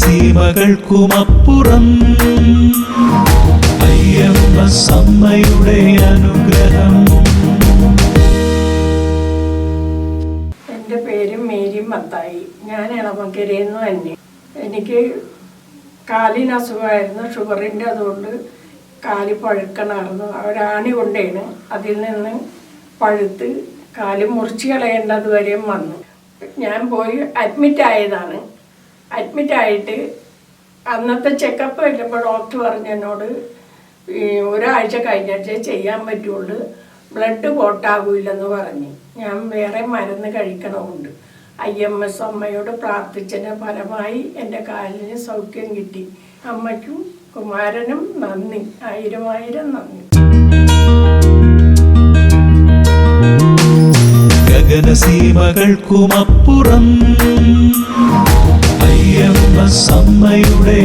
സീമകൾക്കുമപ്പുറം. അയ്യപ്പ സമ്മയുടെ അനുഗ്രഹം. എന്റെ പേര് മേരി മത്തായി. ഞാൻ ഇളമക്കരയിൽ തന്നെ. എനിക്ക് കാലിന് അസുഖമായിരുന്നു. ഷുഗറിന്റെ അതുകൊണ്ട് കാൽ പഴുക്കണമായിരുന്നു. ഒരാണി കൊണ്ടേണ് അതിൽ നിന്ന് പഴുത്ത് കാൽ മുറിച്ച് കളയേണ്ടത് വരെയും വന്നു. ഞാൻ പോയി അഡ്മിറ്റ് ആയതാണ് അഡ്മിറ്റ് ആയിട്ട് അന്നത്തെ ചെക്കപ്പ് കഴിഞ്ഞപ്പോൾ ഡോക്ടർ പറഞ്ഞു എന്നോട് ഒരാഴ്ച കഴിഞ്ഞിട്ടേ ചെയ്യാൻ പറ്റുള്ളൂ. ബ്ലഡ് പോട്ടാകൂലെന്ന് പറഞ്ഞു. ഞാൻ വേറെ മരുന്ന് കഴിക്കണമുണ്ട്. ഐ എം എസ് അമ്മയോട് പ്രാർത്ഥിച്ചതിന് ഫലമായി എന്റെ കാലിന് സൗഖ്യം കിട്ടി. അമ്മയ്ക്കും കുമാരനും നന്ദി. ആയിരം ആയിരം നന്ദി. ഗഗനസീമകൾക്കുമപ്പുറം അനുഗ്രഹം